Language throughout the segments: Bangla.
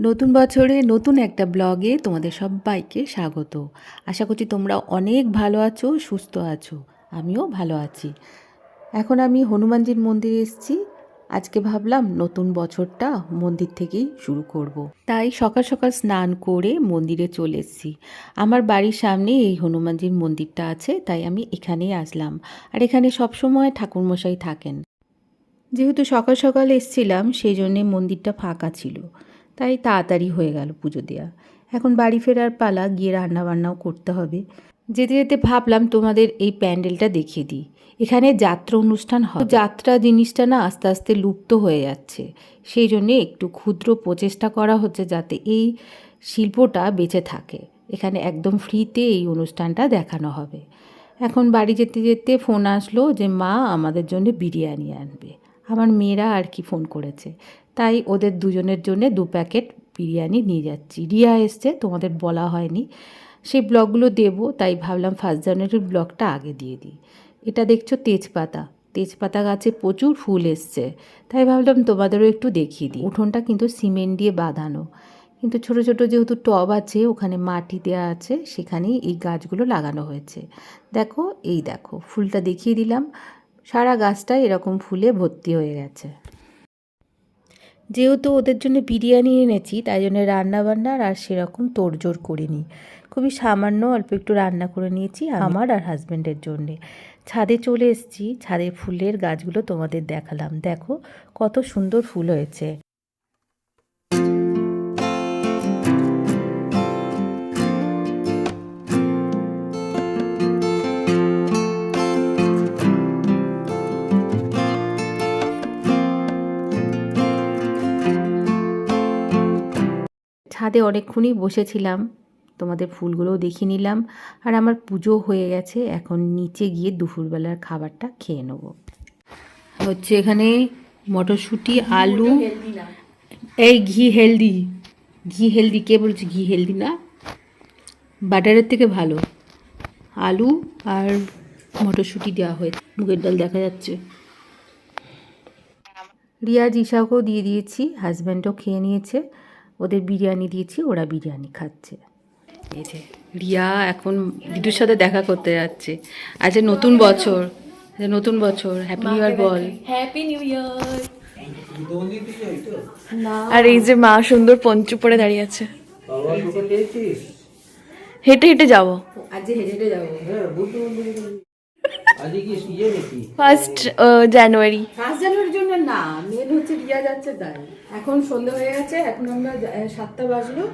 নতুন বছরে নতুন একটা ব্লগে তোমাদের সবাইকে স্বাগত। আশা করছি তোমরা অনেক ভালো আছো, সুস্থ আছো, আমিও ভালো আছি। এখন আমি হনুমানজির মন্দিরে এসেছি। আজকে ভাবলাম নতুন বছরটা মন্দির থেকেই শুরু করব। তাই সকাল সকাল স্নান করে মন্দিরে চলে এসেছি। আমার বাড়ির সামনে এই হনুমানজির মন্দিরটা আছে, তাই আমি এখানেই আসলাম। আর এখানে সবসময় ঠাকুরমশাই থাকেন। যেহেতু সকাল সকাল এসছিলাম, সেই জন্যে মন্দিরটা ফাঁকা ছিল। তাই তাড়াতাড়ি হয়ে গেল পুজো দেওয়া এখন বাড়ি ফেরার পালা গিয়ে রান্না বান্নাও করতে হবে। যেতে যেতে ভাবলাম তোমাদের এই প্যান্ডেলটা দেখিয়ে দিই। এখানে যাত্রা অনুষ্ঠান হয় যাত্রা জিনিসটা না আস্তে আস্তে লুপ্ত হয়ে যাচ্ছে। সেই জন্যে একটু ক্ষুদ্র প্রচেষ্টা করা হচ্ছে যাতে এই শিল্পটা বেঁচে থাকে। এখানে একদম ফ্রিতে এই অনুষ্ঠানটা দেখানো হবে। এখন বাড়ি যেতে যেতে ফোন আসলো যে, মা, আমাদের জন্য বিরিয়ানি আনবে। আমার মেয়েরা আর কি ফোন করেছে। তাই ওদের দুজনের জন্য দু প্যাকেট বিরিয়ানি নিয়ে যাচ্ছি। রিয়া এসছে, তোমাদের বলা হয়নি। সেই ব্লগগুলো দেবো, তাই ভাবলাম ফার্স্ট জানুয়ারির ব্লগটা আগে দিয়ে দিই। এটা দেখছ তেজপাতা। তেজপাতা গাছে প্রচুর ফুল এসছে। তাই ভাবলাম তোমাদেরও একটু দেখিয়ে দিই। উঠোনটা কিন্তু সিমেন্ট দিয়ে বাঁধানো। কিন্তু ছোট ছোট যেহেতু টব আছে, ওখানে মাটি দেওয়া আছে, সেখানেই এই গাছগুলো লাগানো হয়েছে। দেখো, এই দেখো, ফুলটা দেখিয়ে দিলাম। সারা গাছটা এরকম ফুলে ভর্তি হয়ে গেছে। যেহেতু ওদের জন্য বিরিয়ানি এনেছি, তাই জন্য রান্নাবান্নার আর সেরকম তোড়জোড় করিনি। খুবই সামান্য অল্প একটু রান্না করে নিয়েছি আমার আর হাজব্যান্ডের জন্যে। ছাদে চলে এসেছি। ছাদে ফুলের গাছগুলো তোমাদের দেখালাম। দেখো কত সুন্দর ফুল হয়েছে। ছাদে অনেকক্ষণই বসেছিলাম। তোমাদের ফুলগুলোও দেখিয়ে নিলাম। আর আমার পুজো হয়ে গেছে। এখন নিচে গিয়ে দুপুরবেলার খাবারটা খেয়ে নেব। হচ্ছে এখানে মটরশুঁটি আলু। এই ঘি হেলদি ঘি হেলদি কে বলছে ঘি হেলদি না? বাটারের থেকে ভালো। আলু আর মটরশুঁটি দেওয়া হয়েছে মুগের ডাল দেখা যাচ্ছে। রিয়াজ ইশাকেও দিয়ে দিয়েছি। হাজব্যান্ডও খেয়ে নিয়েছে। ওদের বিরিয়ানি দিয়েছি ওরা বিরিয়ানি খাচ্ছে। এই যে রিয়া এখন দিদুর সাথে দেখা করতে যাচ্ছে। আজ নতুন বছর নতুন বছর হ্যাপি নিউ ইয়ার বল। হ্যাপি নিউ ইয়ার আর এই যে মা সুন্দর পঞ্চু পরে দাঁড়িয়ে আছে। হেঁটে হেঁটে যাব। আজ হেঁটে হেঁটে যাব। ফার্স্ট জানুয়ারি ফার্স্ট জানুয়ারির জন্য না মেন হচ্ছে রিয়া যাচ্ছে তাই। এখন সন্ধে হয়ে গেছে এখন আমরা সাতটা বাজলো।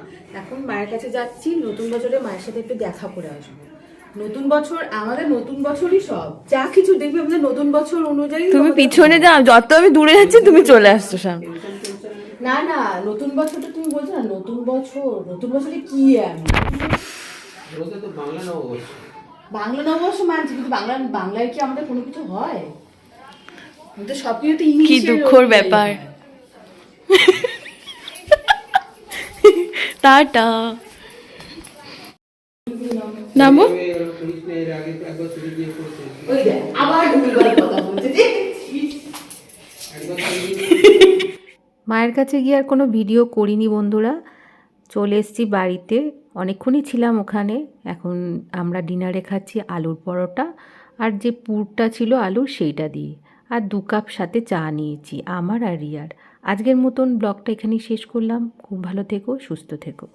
এখন মায়ের কাছে যাচ্ছি নতুন বছরে মায়ের সাথে একটু দেখা করে আসব। নতুন বছর আমাদের নতুন বছরই সব। যা কিছু দেখবে আমাদের নতুন বছর অনুযায়ী তুমি পিছনে যাও যত আমি দূরে যাচ্ছি তুমি চলে আসছো সামনে না না নতুন বছরটা তুমি বলছো না নতুন বছর নতুন বছরে কি আমি বাংলা নববর্ষ। মানছি কিন্তু বাংলা বাংলায় কি আমাদের কোনো কিছু হয়? আমাদের সব কিছু তো কি ইংলিশে দুঃখর ব্যাপার। টাটা। নামো? ওই দেখ, আবার ভুলভাল কথা বলছে দেখেছিস? মায়ের কাছে গিয়ে আর কোনো ভিডিও করিনি বন্ধুরা। চলে এসেছি বাড়িতে। অনেকক্ষণই ছিলাম ওখানে। এখন আমরা ডিনারে খাচ্ছি আলুর পরোটা আর যে পুরটা ছিল আলুর সেইটা দিয়ে। আর দু কাপ সাথে চা নিয়েছি, আমার আর রিয়ার। আজকের মতন ব্লগটা এখানেই শেষ করলাম। খুব ভালো থেকো, সুস্থ থেকো।